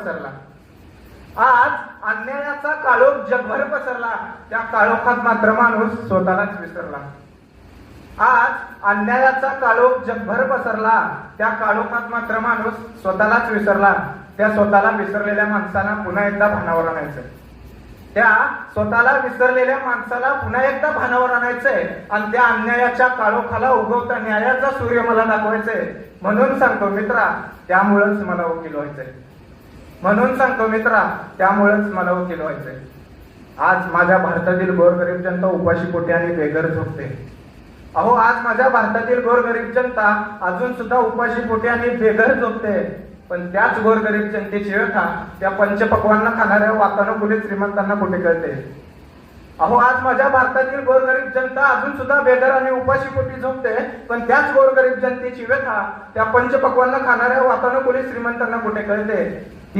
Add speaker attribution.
Speaker 1: पसरला. आज अन्यायाचा काळोख जगभर पसरला. त्या काळोखात मात्र माणूस स्वतःलाच विसरला. आज अन्यायाचा काळोख जगभर पसरला. त्या काळोखात मात्र माणूस स्वतःलाच विसरला. त्या स्वतःला विसरलेल्या माणसाला पुन्हा एकदा भानावर आणायचं त्या स्वतःला विसरलेल्या माणसाला पुन्हा एकदा भानावर आणायचंय आणि त्या अन्यायाच्या काळोखाला उगवता न्यायाचा सूर्य मला दाखवायचंय. म्हणून सांगतो मित्रा त्यामुळंच मला वकील व्हायचंय. म्हणून सांगतो मित्रा त्यामुळेच मला वकील व्हायचंय. आज माझ्या भारतातील गोरगरीब जनता उपाशी पोटी आणि बेघर झोपते? अहो आज माझ्या भारतातील गोरगरीब जनता अजून सुद्धा उपाशी पोटी आणि बेघर झोपते. पण त्याच गोरगरीब जनतेची व्यथा त्या पंचपक्वांना खाणाऱ्या वातानुकूलित श्रीमंतांना कुठे कळते? अहो आज माझ्या भारतातील गोरगरीब जनता अजून सुद्धा बेघर आणि उपाशी पोटी झोपते पण त्याच गोरगरीब जनतेची व्यथा त्या पंचपक्वांना खाणाऱ्या वातानुकूलित श्रीमंतांना कुठे कळते?